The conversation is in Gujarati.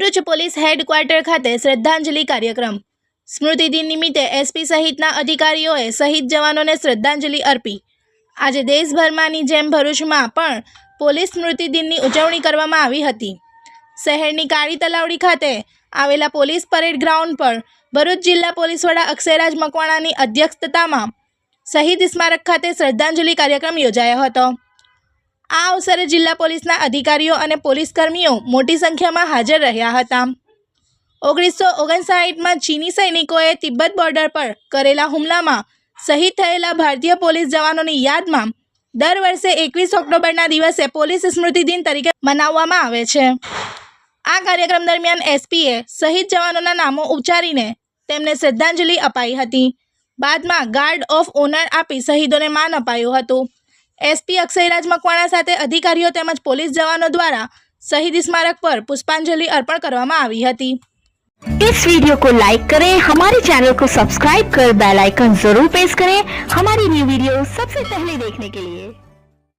પોલીસ હેડક્વાર્ટર ખાતે શ્રદ્ધાંજલિ કાર્યક્રમ. સ્મૃતિ દિન નિમિત્તે એસપી સહિતના અધિકારીઓએ શહીદ જવાનોને શ્રદ્ધાંજલિ અર્પી. આજે દેશભરમાંની જેમ ભરૂચમાં પણ પોલીસ સ્મૃતિ દિનની ઉજવણી કરવામાં આવી હતી. શહેરની કાળી તલાવડી ખાતે આવેલા પોલીસ પરેડ ગ્રાઉન્ડ પર ભરૂચ જિલ્લા પોલીસ વડા અક્ષયરાજ મકવાણાની અધ્યક્ષતામાં શહીદ સ્મારક ખાતે શ્રદ્ધાંજલિ કાર્યક્રમ યોજાયો હતો. આ અવસરે જિલ્લા પોલીસના અધિકારીઓ અને પોલીસ કર્મીઓ મોટી સંખ્યામાં હાજર રહ્યા હતા. ઓગણીસો ઓગણસાઠમાં ચીની સૈનિકોએ તિબ્બત બોર્ડર પર કરેલા હુમલામાં શહીદ થયેલા ભારતીય પોલીસ જવાનોની યાદમાં દર વર્ષે એકવીસ ઓક્ટોબરના દિવસે પોલીસ સ્મૃતિ દિન તરીકે મનાવવામાં આવે છે. આ કાર્યક્રમ દરમિયાન એસપીએ શહીદ જવાનોના નામો ઉચ્ચારીને તેમને શ્રદ્ધાંજલિ અપાઈ હતી. બાદમાં ગાર્ડ ઓફ ઓનર આપી શહીદોને માન અપાયું હતું. એસપી અક્ષયરાજ મકવાણા સાથે અધિકારીઓ તેમજ પોલીસ જવાનો દ્વારા શહીદ સ્મારક પર પુષ્પાંજલિ અર્પણ કરવામાં આવી હતી इस वीडियो को लाइक करें हमारे चैनल को सब्सक्राइब कर बेल आइकन जरूर प्रेस करें हमारी न्यू वीडियो सबसे पहले देखने के लिए